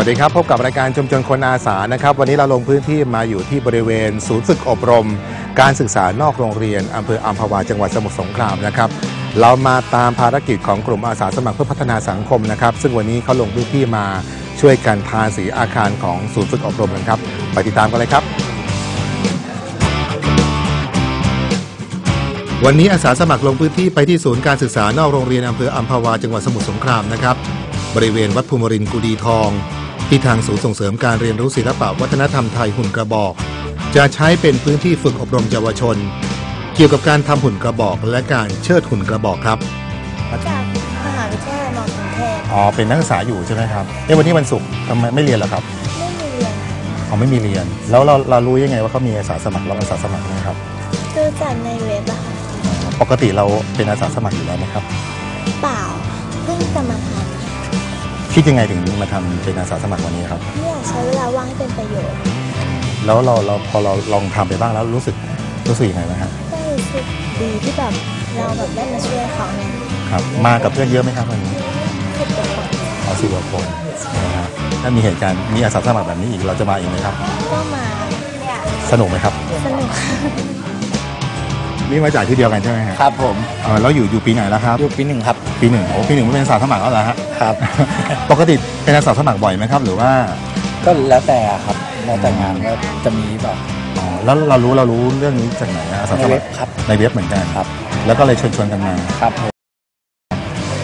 สวัสดีครับ พบกับรายการชุมชนคนอาสานะครับ วันนี้เราลงพื้นที่มาอยู่ที่บริเวณ ศูนย์ฝึกอบรม การศึกษานอกโรงเรียนอำเภออัมพวาจังหวัดสมุทรสงครามนะครับเรามาตามภารกิจของกลุ่มอาสาสมัครเพื่อพัฒนาสังคมนะครับ ซึ่งวันนี้เขาลงพื้นที่มาช่วยกันทาสีอาคารของศูนย์ฝึกอบรมกันครับไปติดตามกันเลยครับ วันนี้อาสาสมัครลงพื้นที่ไปที่ศูนย์การศึกษานอกโรงเรียนอำเภออัมพวาจังหวัดสมุทรสงครามนะครับบริเวณวัดภูมิรินกุดีทอง ที่ทางศูนย์ส่งเสริมการเรียนรู้ศิลปะวัฒนธรรมไทยหุ่นกระบอก จะใช้เป็นพื้นที่ฝึกอบรมเยาวชน เกี่ยวกับการทำหุ่นกระบอกและการเชิดหุ่นกระบอกครับจากมหาวิทยาลัยมอกรุงเทพอ๋อเป็นนักศึกษาอยู่ใช่ไหมครับเอ้วันนี้วันศุกร์ทำไมไม่เรียนเหรอครับไม่มีเรียนอ๋อไม่มีเรียน แล้วเราเรารู้ยังไงว่าเขามีอาสาสมัครรับอาสาสมัครนะครับดูจากในเว็บอะค่ะปกติเราเป็นอาสาสมัครอยู่แล้วไหมครับ เปล่าเพิ่งจะมาท คิดยังไงถึงมาทำเป็นอาสาสมัครวันนี้ครับำไม่อยากใช้เวลาว่างให้เป็นประโยชน์แล้วเราเราพอเราลองทำไปบ้างแล้วรู้สึกรู้สึกยังไงบ้างครับก็รู้สึกดีที่แบบเราแบบได้มาช่วยเขาเนี่ยครับ มากับเพื่อนเยอะไหมครับวันนี้คือเป็นคนเอาสิบกว่าคนนะฮะถ้ามีเหตุการณ์มีอาสาสมัครแบบนี้อีกเราจะมาอีกไหมครับ ก็มาสนุกไหมครับ สนุก นี่มาจากที่เดียวกันใช่ไหมฮะครับผมเออแล้วอยู่อยู่ปีไหนแล้วครับ อยู่ปีหนึ่งครับ ปีหนึ่งโอ้ปีหนึ่งไม่เป็นอาสาสมัครแล้วเหรอฮะครับ ปกติเป็นอาสาสมัครบ่อยไหมครับ หรือว่าก็แล้วแต่ครับแล้วแต่งานก็จะมีแบบอ๋อแล้วเรารู้เรารู้เรื่องนี้จากไหนอะอาสาในสมัเว็คบรครับในเว็บเหมือนกันครับ แล้วก็เลยชวนชวนๆกันมาครับผม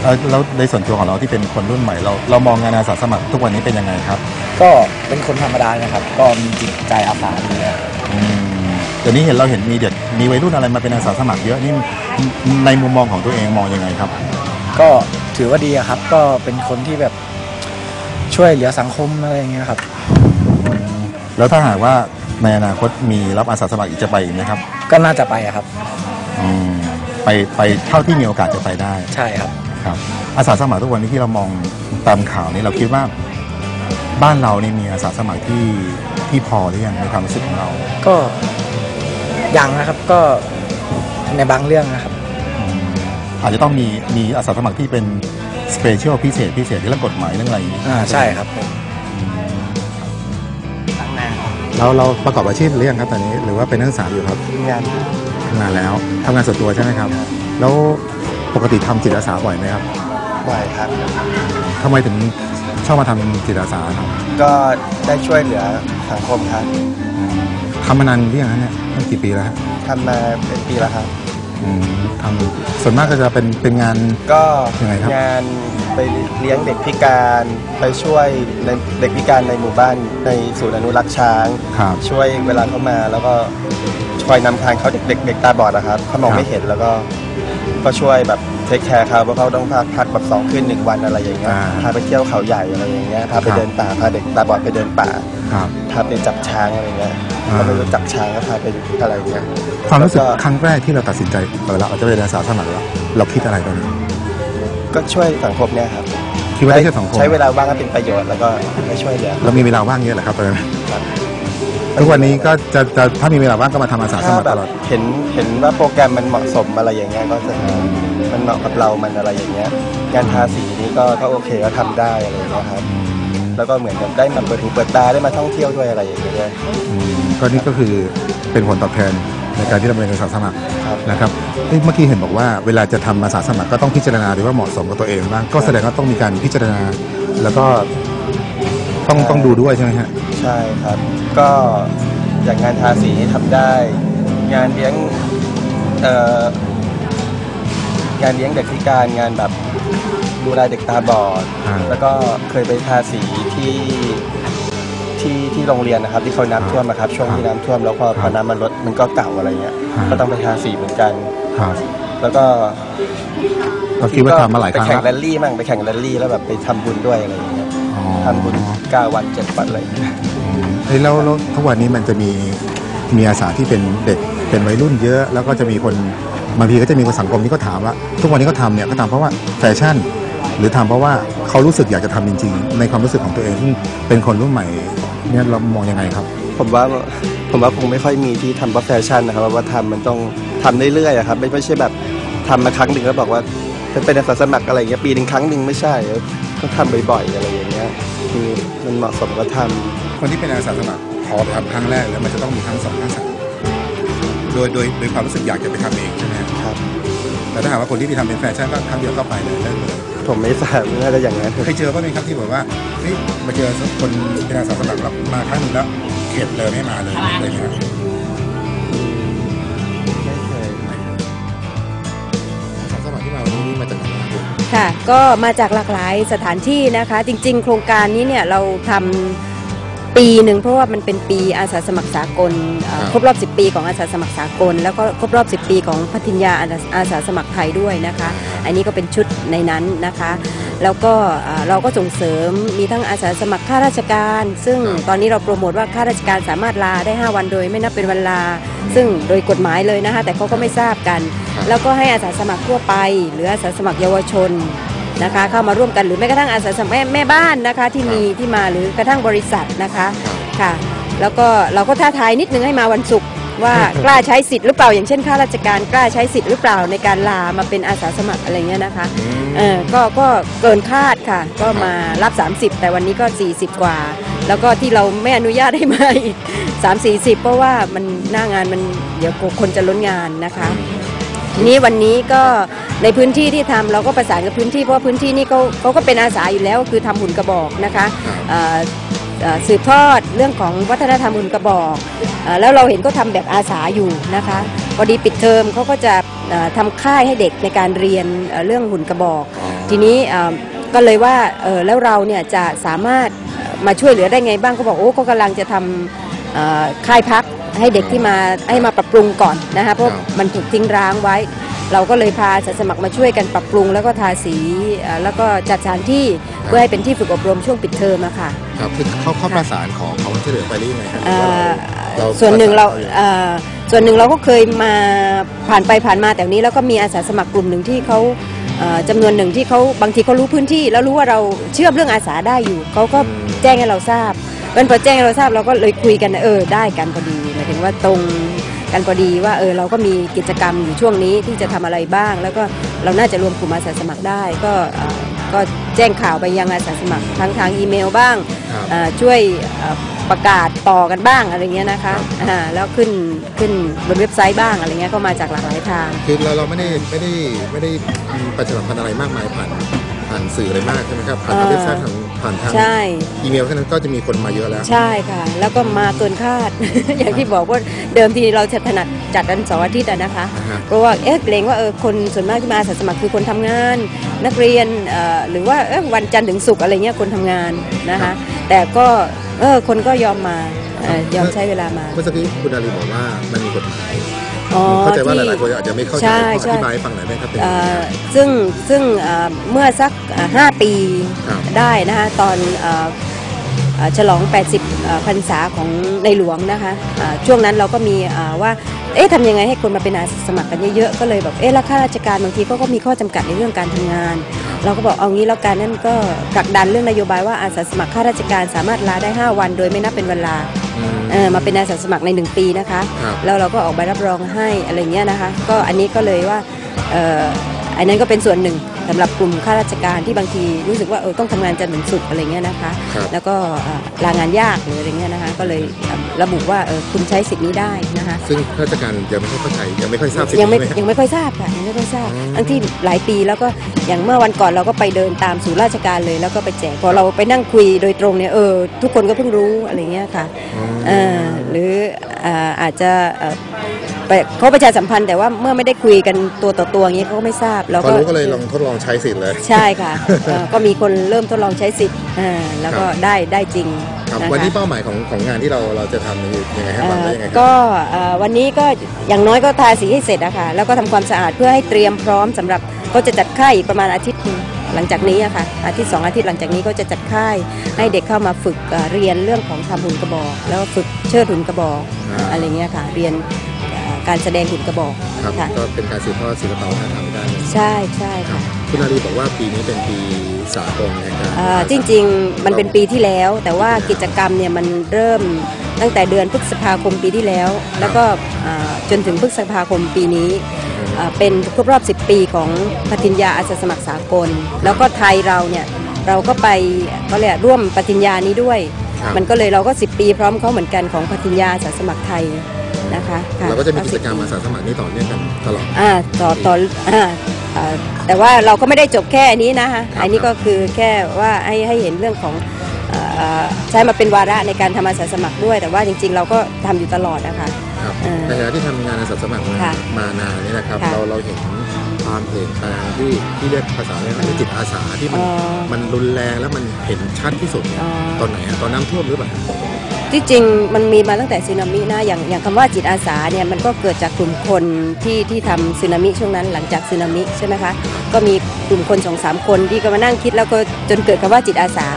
เอ่อแล้วในส่วนตัวของเราที่เป็นคนรุ่นใหม่เราเรามองงานอาสาสมัครทุกวันนี้เป็นยังไงครับก็เป็นคนธรรมดานะครับ ก็มีจิตใจอาสาดีนะอืม เดี๋ยวนี้เห็นเราเห็นมีเด็กมีวัยรุ่นอะไรมาเป็นอาสาสมัครเยอะนี่ในมุมมองของตัวเองมองยังไงครับ ก็ถือว่าดีอะครับ ก็เป็นคนที่แบบช่วยเหลือสังคมอะไรอย่างเงี้ยครับ แล้วถ้าหากว่าในอนาคตมีรับอาสาสมัครอีกจะไปอีกไหมครับก็น่าจะไปอะครับอืมไปไปเท่าที่มีโอกาสจะไปได้ ใช่ครับ ครับอาสาสมัครทุกวันนี้ที่เรามองตามข่าวนี้เราคิดว่า บ้านเรานี่มีอาสาสมัครที่ที่พอหรือยังในความรู้สึกของเรา ก็ ยังนะครับก็ในบางเรื่องนะครับอืมอาจจะต้องมีมีอาสาสมัครที่เป็นสเปเชียลพิเศษพิเศษที่เรื่องกฎหมายเรื่องอะไรอย่างนี้อ่าใช่ครับผมเราเราประกอบอาชีพหรือยังครับตอนนี้หรือว่าเป็นนักศึกษาอยู่ครับงานทำงานแล้วทำงานส่วนตัวใช่ไหมครับ แล้วปกติทำจิตอาสาบ่อยไหมครับบ่อยครับ ทำไมถึงชอบมาทำจิตอาสาครับก็ได้ช่วยเหลือสังคมครับ ทำมานานหรือยังฮะเนี่ยตั้งกี่ปีแล้วฮะทำมาเป็นปีแล้วครับ อืมทำส่วนมากก็จะเป็นเป็นงาน ก็ยังไงครับ งานไปเลี้ยงเด็กพิการไปช่วยในเด็กพิการในหมู่บ้านในศูนย์อนุรักษ์ช้าง ครับช่วยเวลาเขามาแล้วก็คอยนำทางเขาเด็กเด็กเด็กตาบอดนะครับเขามองครับไม่เห็นแล้วก็ ก็ช่วยแบบเทคแคร์เขาเพราะเขาต้องพักพักแบบสองคืนหนึ่งวันอะไรอย่างเงี้ยพาไปเที่ยวเขาใหญ่อะไรอย่างเงี้ยพาไปเดินป่าพาเด็กตาบอดไปเดินป่าครับพาไปจับช้างอะไรเงี้ยอ่าเขาไม่รู้จักช้างก็พาไปอะไรเงี้ยความรู้สึกแล้วก็ครั้งแรกที่เราตัดสินใจเออเราจะเป็นอาสาสมัครแล้วเราคิดอะไรตอนนี้ก็ช่วยสังคมเนี่ยครับคิดว่าได้แค่สองคนใช้เวลาว่างให้เป็นประโยชน์แล้วก็ให้ช่วยเหลือ เรามีเวลาว่างเยอะเหรอครับตอนนี้ครับ ทุกวันนี้ก็จะจะถ้ามีเวลาว่างก็มาทำอาสาสถ้ามัครแบตบลอด เห็นเห็นว่าโปรแกรมมันเหมาะสมอะไรอย่างเงี้ยก็จะมันเหมาะกับเรามันอะไรอย่างเงี้ยงานทาสีนี่ก็ก็โอเคก็ทำได้อะไรอย่างเงี้ยครับแล้วก็เหมือนกับได้มาเปิดหูเปิดตาได้มาท่องเที่ยวด้วยอะไรอย่างเงี้ยด้วย อืมก็นี่ก็คือเป็นผลตอบแทนในการที่เราเป็นอาสาสมัครครับนะครับเอ้ยเมื่อกี้เห็นบอกว่าเวลาจะทำอาสาสมัครก็ต้องพิจารณาดูว่าเหมาะสมกับตัวเองบ้างก็แสดงว่าต้องมีการพิจารณา แล้วก็ ต้องต้องดูด้วยใช่ไหมฮะ ใช่ครับ ก็อย่างงานทาสีทำได้ งานเลี้ยงเอ่องานเลี้ยงเด็กพิการงานแบบดูแลเด็กตาบอด อ่า แล้วก็เคยไปทาสีที่ที่ที่โรงเรียนนะครับ ที่เขาน้ำท่วมนะครับช่วงที่น้ำท่วมแล้วพอพอน้ำมันลดมันก็เก่าอะไรเงี้ยก็ต้องไปทาสีเหมือนกัน ครับแล้วก็เราคิดว่าทำมาหลายครั้งไปแข่งแรแล้วลลี่มั่งไปแข่งแรลลี่แล้วแบบไปทำบุญด้วยอะไรอย่างเงี้ยอ๋อ ทำบุญ9วัน7วันอะไรอย่างเงี้ยอืมเอ้ยแล้วแล้วทุกวันนี้มันจะมีมีอาสาที่เป็นเด็กเป็นวัยรุ่นเยอะ แล้วก็จะมีคนบางทีก็จะมีคนสังคมที่เขาถามว่า ทุกวันนี้เขาทำเนี่ยเขาทำเพราะว่าแฟชั่น หรือทำเพราะว่าเขารู้สึกอยากจะทำจริง ๆ ในความรู้สึกของตัวเองซึ่งเป็นคนรุ่นใหม่เนี่ยเรามองยังไงครับ ผมว่าผมว่าคงไม่ค่อยมีที่ทำเพราะแฟชั่นนะครับว่าทำมันต้องทำเรื่อยๆอะครับไม่ไม่ใช่แบบทำมาครั้งหนึ่งแล้วบอกว่าจะเป็นอาสาสมัครอะไรอย่างเงี้ยปีหนึ่งครั้งหนึ่งไม่ใช่ต้องทำบ่อยๆอะไรอย่างเงี้ย คือมันเหมาะสมก็ทำคนที่เป็นอาสาสมัครพอไปทำครั้งแรกแล้วมันจะต้องมีครั้งสองครั้งสามโดยโดยโดยความรู้สึกอยากจะไปทำเองใช่ไหมครับครับแต่ถ้าหากว่าคนที่ไปทำเป็นแฟชั่นก็ครั้งเดียวก็ไปเลยได้เลยผมไม่ทราบน่าจะอย่างนั้นเคยเจอป่ะเป็นครับที่แบบว่าเฮ้ยมาเจอคนเป็นอาสาสมัครแล้วมาครั้งหนึงแล้วเข็ดเลยไม่มาเลยอะไรอย่างเงี้ย ค่ะ ก็มาจากหลากหลายสถานที่นะคะ จริง ๆ โครงการนี้เนี่ยเราทำ ปีหนึ่งเพราะว่ามันเป็นปีอาสาสมัครสากลเอ่อครบรอบ 10 ปีของอาสาสมัครสากล แล้วก็ครบรอบ 10 ปีของพัทยาอาสาอาสาสมัครไทยด้วยนะคะ อันนี้ก็เป็นชุดในนั้นนะคะ แล้วก็เอ่อเราก็ส่งเสริมมีทั้งอาสาสมัครข้าราชการ ซึ่งตอนนี้เราโปรโมทว่าข้าราชการสามารถลาได้ 5 วันโดยไม่นับเป็นวันลา ซึ่งโดยกฎหมายเลยนะคะแต่เขาก็ไม่ทราบกัน แล้วก็ให้อาสาสมัครทั่วไป หรืออาสาสมัครเยาวชน นะคะ เข้ามาร่วมกันหรือแม้กระทั่งอาสาสมัครแม่แม่บ้านนะคะที่มีที่มาหรือกระทั่งบริษัทนะคะค่ะ แล้วก็เราก็ท้าทายนิดนึงให้มาวันศุกร์ว่ากล้าใช้สิทธิ์หรือเปล่าอย่างเช่นข้าราชการกล้าใช้สิทธิ์หรือเปล่าในการลามาเป็นอาสาสมัครอะไรเงี้ยนะคะเออก็ก็เกินคาดค่ะ ก็มารับ 30 แต่วันนี้ก็ 40 กว่า แล้วก็ที่เราไม่อนุญาตให้มาอีก 3 40 เพราะว่ามันหน้างานมันเดี๋ยวคนจะล้นงานนะคะ ทีนี้วันนี้ก็ในพื้นที่ที่ทำเราก็ประสานกับพื้นที่เพราะว่าพื้นที่นี่เขาเขาก็เป็นอาสาอยู่แล้วคือทำหุ่นกระบอกนะคะเอ่อเอ่อสืบทอดเรื่องของวัฒนธรรมหุ่นกระบอกเอ่อแล้วเราเห็นก็ทำแบบอาสาอยู่นะคะพอดีปิดเทอมเขาก็จะเอ่อทำค่ายให้เด็กในการเรียนเอ่อเรื่องหุ่นกระบอก ทีนี้เอ่อก็เลยว่าเออแล้วเราเนี่ยจะสามารถมาช่วยเหลือได้ไงบ้างเขาบอกโอ้เขากำลังจะทำเอ่อค่ายพัก ให้เด็กที่มาให้มาปรับปรุงก่อนนะคะเพราะครับมันถูกทิ้งร้างไว้ เราก็เลยพาอาสาสมัครมาช่วยกันปรับปรุง แล้วก็ทาสีเอ่อแล้วก็จัดสถานที่เพื่อให้เป็นที่ฝึกอบรมช่วงปิดเทอมอะค่ะครับคือเขาเขาประสานของของช่วยเหลือไปได้ยังไงครับหรืเอ่อว่าอเราส่วนหนึ่งเราปะสอเอ่อส่วนหนึ่งเราก็เคยมาผ่านไปผ่านมาแต่วันนี้แล้วก็มีอาสาสมัครกลุ่มหนึ่งที่เขาเอ่อจำนวนหนึ่งที่เขาบางทีเขารู้พื้นที่ แล้วรู้ว่าเราเชื่อมเรื่องอาสาได้อยู่เขาก็แจ้งให้เราทราบ เป็นพอแจ้งให้เราทราบเราก็เลยคุยกันเออได้กันพอดีหมายถึงว่าตรงกันพอดีว่าเออเราก็มีกิจกรรมอยู่ช่วงนี้ที่จะทำอะไรบ้าง แล้วก็เราน่าจะรวมกลุ่มอาสาสมัครได้ ก็เอ่อก็แจ้งข่าวไปยังอาสาสมัครทั้งทางอีเมลบ้างครับเอ่อช่วยเอ่อประกาศต่อกันบ้างอะไรเงี้ยนะคะอ่าแล้วขึ้นขึ้นบนเว็บไซต์บ้างอะไรเงี้ยก็มาจากหลากหลายทาง คือเราเราไม่ได้ไม่ได้ไม่ได้ประชาสัมพันธ์อะไรมากมายผ่าน ผ่านสื่ออะไรมากใช่ไหมครับผ่านทางเอ่อเว็บไซต์ผ่านผ่านทางใช่อีเมลแค่นั้นก็จะมีคนมาเยอะแล้ว ใช่ค่ะ แล้วก็มาเกินคาด อย่างที่บอกว่าเดิมทีเราจะถนัดจัดวันเสาร์อาทิตย์อะนะคะอ่าฮะเพราะว่าเอ๊ะเกรงว่าเออคนส่วนมากที่มาอาสาสมัครคือคนทำงาน นักเรียนเอ่อหรือว่าเอ๊ะวันจันทร์ถึงศุกร์อะไรเงี้ยคนทำงานนะคะ แต่ก็เออคนก็ยอมมาเอ่อยอมใช้เวลามาเมื่อสักครู่คุณอาลีบอกว่ามันมีกฎหมายอ๋อ เข้าใจว่าหที่ลายๆคนอาจจะไม่เข้าใจใช่ขออใช่ธิบายให้ฟังหน่อยไหมครับเป็นเอ่ยังไงอครับซึ่งซึ่งเอ่อเมื่อสักเอ่อ5ปีครับได้นะคะตอนเอ่อเอ่อฉลอง 80เอ่อพรรษาของในหลวงนะคะเอ่อช่วงนั้นเราก็มีเอ่อว่า เอ๊ะทำยังไงให้คนมาเป็นอาสาสมัครกันเยอะๆ ก็เลยแบบ เอ๊ะแล้วข้าราชการบางทีก็ก็มีข้อจำกัดในเรื่องการทำงาน เราก็บอกเอางี้แล้วกันนั่นก็ผลักดันเรื่องนโยบายว่าอาสาสมัครข้าราชการสามารถลาได้ 5 วัน โดยไม่นับเป็นเวลาอืม เออมาเป็นอาสาสมัครใน 1 ปีนะคะ ครับ แล้วเราก็ออกใบรับรองให้อะไรเงี้ยนะคะ ก็อันนี้ก็เลยว่าเอ่อ อันนั้นก็เป็นส่วนหนึ่งสำหรับกลุ่มข้าราชการที่บางทีรู้สึกว่าเออต้องทำงานจันทร์ถึงศุกร์อะไรเงี้ยนะคะครับแล้วก็เอ่อลางานยากหรืออะไรเงี้ยนะคะ ก็เลยเอ่อระบุว่าเออคุณใช้สิทธิ์นี้ได้นะคะ ซึ่งข้าราชการยังไม่ค่อยเข้าใจยังไม่ค่อยทราบสิ่งยังไม่นี้ไหมครับยังไม่ค่อยทราบค่ะยังไม่ค่อยทราบอืมทั้งที่หลายปีแล้วก็อย่างเมื่อวันก่อนเราก็ไปเดินตามศูนย์ราชการเลย แล้วก็ไปแจกพอเราไปนั่งคุยโดยตรงเนี่ยเออทุกคนก็เพิ่งรู้อะไรเงี้ยค่ะเอ่อหรืออ่าอาจจะเอ่อ ไปเขาประชาสัมพันธ์แต่ว่าเมื่อไม่ได้คุยกันตัวต่อตัวอย่างนี้เขาก็ไม่ทราบเราพอรู้ก็เลยลองทดลองใช้สิทธิ์เลย ใช่ค่ะเอ่อก็มีคนเริ่มทดลองใช้สิทธิ์อ่าแล้วก็ครับได้ได้จริงครับนะคะวันนี้เป้าหมายของของงานที่เราเราจะทำคือยังไงให้เอ่ฟังอได้ยังไงครับ ก็เอ่อวันนี้ก็อย่างน้อยก็ทาสีให้เสร็จอะค่ะแล้วก็ทำความสะอาดเพื่อให้เตรียมพร้อมสำหรับก็จะจัดค่ายอีกประมาณอาทิตย์หนึ่งหลังจากนี้อะค่ะอาทิตย์สองอาทิตย์หลังจากนี้ก็จะจัดค่ายให้เด็กเข้ามาฝึกเอ่อเรียนเรื่องของทำหุ่นกระบอก แล้วก็ฝึกเชิดหุ่นกระบอกอ่า อะไรเงี้ยค่ะเรียนเอ่อ การแสดงหุ่นกระบอกครับค่ะก็เป็นการสืบทอดศิลปะวัฒนธรรมได้เลยใช่ใช่ค่ะ คุณอาลีบอกว่าปีนี้เป็นปีสากลแห่งการเอ่อจริงๆ มันเป็นปีที่แล้ว แต่ว่ากิจกรรมเนี่ยมันเริ่มตั้งแต่เดือนพฤษภาคมปีที่แล้ว แล้วก็เอ่อจนถึงพฤษภาคมปีนี้เอ่อเป็นครบรอบ 10 ปีของพัทิญญาอาสาสมัครสากล แล้วก็ไทยเราเนี่ยเราก็ไปเขาเรียกร่วมปฏิญญานี้ด้วย ครับ มันก็เลยเราก็ 10 ปีพร้อมเขาเหมือนกันของปฏิญญาอาสาสมัครไทย นะคะค่เราก็จะมีกิจกรรมอาสาสมัครนี้ต่อเนื่องกันตลอดอ่าต่อต่ออ่าอ่าแต่ว่าเราก็ไม่ได้จบแค่อันนี้นะคะครับอันนี้ก็คือแค่ว่าให้ให้เห็นเรื่องของเอ่อใช้มาเป็นวาระในการทำอาสาสมัครด้วย แต่ว่าจริงๆ เราก็ทำอยู่ตลอดนะคะครับเออในฐานะที่ทำงานอาสาสมัครมาค่ะมานานเนี่ยนะครับค่ะเราเราเห็น ความเปลี่ยนแปลงที่ที่เรียกภาษาเรียกอะไรจิตอาสาที่มันอ๋อ มันรุนแรงแล้วมันเห็นชัดที่สุดเนี่ยอ๋อตอนไหนอะตอนน้ำท่วมหรือเปล่า ที่จริงมันมีมาตั้งแต่สึนามินะอย่างอย่างคำว่าจิตอาสาเนี่ยมันก็เกิดจากกลุ่มคนที่ที่ทำสึนามิช่วงนั้นหลังจากสึนามิใช่ไหมคะก็มีกลุ่มคนสองสามคนที่ก็มานั่งคิดแล้วก็จนเกิดคำว่าจิตอาสา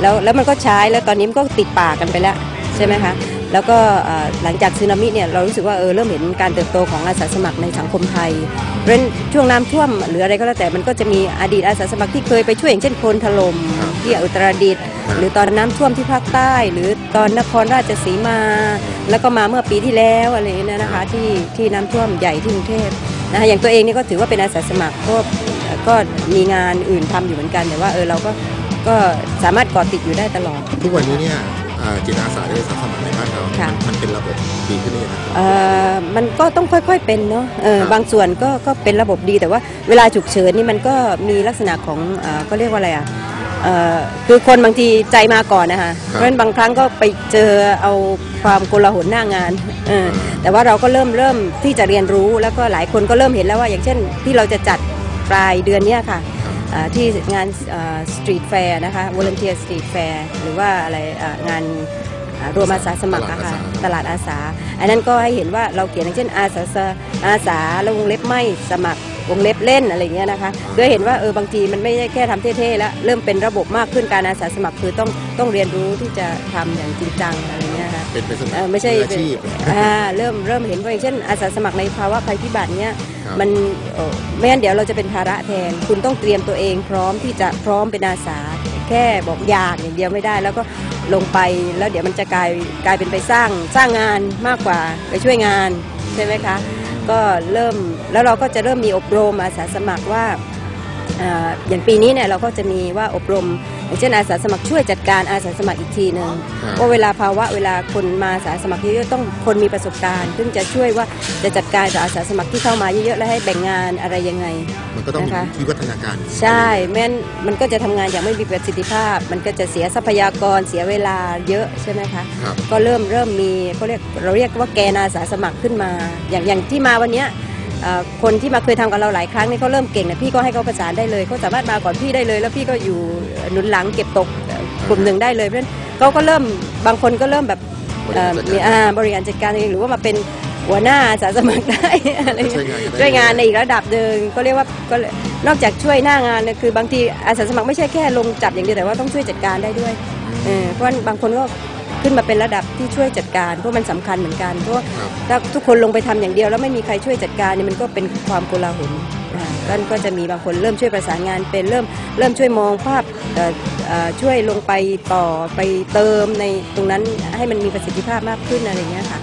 แล้วแล้วมันก็ใช้แล้วตอนนี้มันก็ติดปากกันไปแล้วใช่ไหมคะ แล้วก็เอ่อหลังจากสึนามิเนี่ยเรารู้สึกว่าเออเริ่มเห็นการเติบโตของอาสาสมัครในสังคมไทยเพราะฉะนั้นช่วงน้ำท่วมหรืออะไรก็แล้วแต่มันก็จะมีอดีตอาสาสมัครที่เคยไปช่วยอย่างเช่นโคลนถล่มครับที่อุตรดิตถ์ครับหรือตอนน้ำท่วมที่ภาคใต้ หรือตอนนครราชสีมา แล้วก็มาเมื่อปีที่แล้วอะไรอย่างเงี้ยนะคะที่ที่น้ำท่วมใหญ่ที่กรุงเทพนะคะอย่างตัวเองนี่ก็ถือว่าเป็นอาสาสมัครก็ก็มีงานอื่นทำอยู่เหมือนกันแต่ว่าเออเราก็ก็สามารถเกาะติดอยู่ได้ตลอด ทุกวันนี้เนี่ยอ่า จิตอาสาที่อาสาสมัครในบ้านเราค่ะมันมันเป็นระบบดีขึ้นเลยนะเอ่อมันก็ต้องค่อยๆเป็นเนาะเออครับบางส่วนก็ก็เป็นระบบดีแต่ว่าเวลาฉุกเฉินนี่มันก็มีลักษณะของเอ่อก็เรียกว่าอะไรอะเอ่อคือคนบางทีใจมาก่อนนะคะเพราะฉะนั้นบางครั้งก็ไปเจอเอาความโกลาหลหน้างานเออแต่ว่าเราก็เริ่มเริ่มที่จะเรียนรู้แล้วก็หลายคนก็เริ่มเห็นแล้วว่า อย่างเช่นที่เราจะจัดปลายเดือนเนี้ยค่ะอ่า ที่งานสตรีทแฟร์นะคะ volunteer street fair หรือว่าอะไรอ่างานอ่ารวมอาสาสมัครอะค่ะตลาดอาสา อันนั้นก็ให้เห็นว่าเราเขียนอย่างเช่นอาสาสอาสาแล้ววงเล็บไม่สมัคร วงเล็บเล่นอะไรอย่างเงี้ยนะคะเพื่อให้เห็นว่าเออบางทีมันไม่ใช่แค่ทำเท่ๆแล้วเริ่มเป็นระบบมากขึ้นการอาสาสมัครคือต้องต้องเรียนรู้ที่จะทำอย่างจริงจังอะไรเงี้ยค่ะเป็นเป็นสมัครเอ่อไม่ใช่มืออาชีพอ่าเริ่มเริ่มเห็นว่าอย่างเช่นอาสาสมัครในภาวะภัยพิบัติเนี้ยครับมันเอ่อไม่งั้นเดี๋ยวเราจะเป็นภาระแทน คุณต้องเตรียมตัวเองพร้อมที่จะพร้อมเป็นอาสาแค่บอกอยากอย่างเดียวไม่ได้ แล้วก็ลงไปแล้วเดี๋ยวมันจะกลายกลายเป็นไปสร้างสร้างงานมากกว่าไปช่วยงานใช่ไหมคะ ก็เริ่มแล้วเราก็จะเริ่มมีอบรมอาสาสมัครว่าอ่าอย่างปีนี้เนี่ยเราก็จะมีว่าอบรม อย่างเช่นอาสาสมัครช่วยจัดการอาสาสมัครอีกทีหนึ่งครับว่าเวลาภาวะเวลาคนมาอาสาสมัครเยอะๆต้องคนมีประสบการณ์ซึ่งจะช่วยว่าจะจัดการกับอาสาสมัครที่เข้ามาเยอะๆแล้วให้แบ่งงานอะไรยังไงมันก็ต้องมีนะคะวิวัฒนาการ ใช่แม้นมันก็จะทำงานอย่างไม่มีประสิทธิภาพ มันก็จะเสียทรัพยากรเสียเวลาเยอะใช่ไหมคะครับก็เริ่มเริ่มมีเขาเรียกเราเรียกว่าแกนอาสาสมัครขึ้นมา อย่างอย่างที่มาวันเนี้ยเอ่อ คนที่มาเคยทำกับเราหลายครั้งนี่เขาเริ่มเก่งนะพี่ก็ให้เขาประสานได้เลยเขาสามารถมาก่อนพี่ได้เลย แล้วพี่ก็อยู่หนุนหลังเก็บตกกลุ่มหนึ่งได้เลยเพราะฉะนั้นเขาก็เริ่มบางคนก็เริ่มแบบมีอาบริหารจัดการเองหรือว่ามาเป็นหัวหน้าอาสาสมัครได้อะไรช่วยงานในอีกระดับหนึ่งก็เรียกว่าก็นอกจากช่วยหน้างานเนี่ยคือบางทีอาสาสมัครไม่ใช่แค่ลงจับอย่างเดียวแต่ว่าต้องช่วยจัดการได้ด้วยเออเพราะว่าบางคนก็ ขึ้นมาเป็นระดับที่ช่วยจัดการเพราะมันสำคัญเหมือนกันเพราะว่าครับถ้าทุกคนลงไปทำอย่างเดียว แล้วไม่มีใครช่วยจัดการเนี่ยมันก็เป็นความโกลาหลอ่าก็ก็จะมีบางคนเริ่มช่วยประสานงานเป็นเริ่มเริ่มช่วยมองภาพเอ่อเอ่อช่วยลงไปต่อไปเติมในตรงนั้นให้มันมีประสิทธิภาพมากขึ้นอะไรอย่างเงี้ยค่ะ